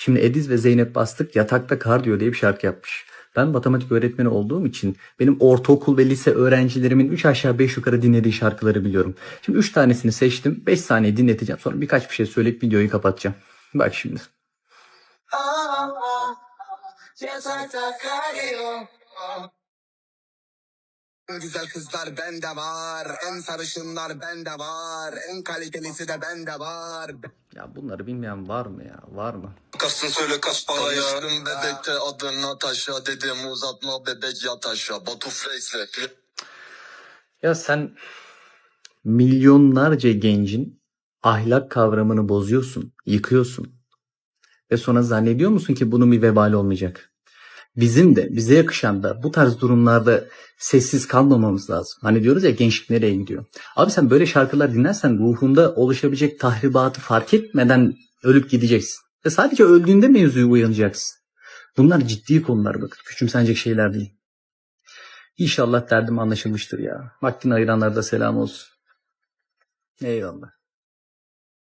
Şimdi Ediz ve Zeynep Bastık Yatakta Kar diyor diye bir şarkı yapmış. Ben matematik öğretmeni olduğum için benim ortaokul ve lise öğrencilerimin 3 aşağı 5 yukarı dinlediği şarkıları biliyorum. Şimdi 3 tanesini seçtim. 5 saniye dinleteceğim. Sonra birkaç bir şey söyleyip videoyu kapatacağım. Bak şimdi. Güzel kızlar bende var. En sarışınlar bende var. En kalitelisi de bende var. Ya bunları bilmeyen var mı ya? Var mı? Kasın söyle kaç paraya. Tanıştım bebekte adın Natasha. Dedim uzatma bebek yat aşağı. Batu Face'le. Ya sen milyonlarca gencin ahlak kavramını bozuyorsun, yıkıyorsun. Ve sonra zannediyor musun ki bunun bir vebali olmayacak? Bizim de, bize yakışan da bu tarz durumlarda sessiz kalmamamız lazım. Hani diyoruz ya gençlik nereye gidiyor? Abi sen böyle şarkılar dinlersen ruhunda oluşabilecek tahribatı fark etmeden ölüp gideceksin. Ve sadece öldüğünde mevzuyu uyanacaksın. Bunlar ciddi konular bakın. Küçümsenecek şeyler değil. İnşallah derdim anlaşılmıştır ya. Vaktini ayıranlara da selam olsun. Eyvallah.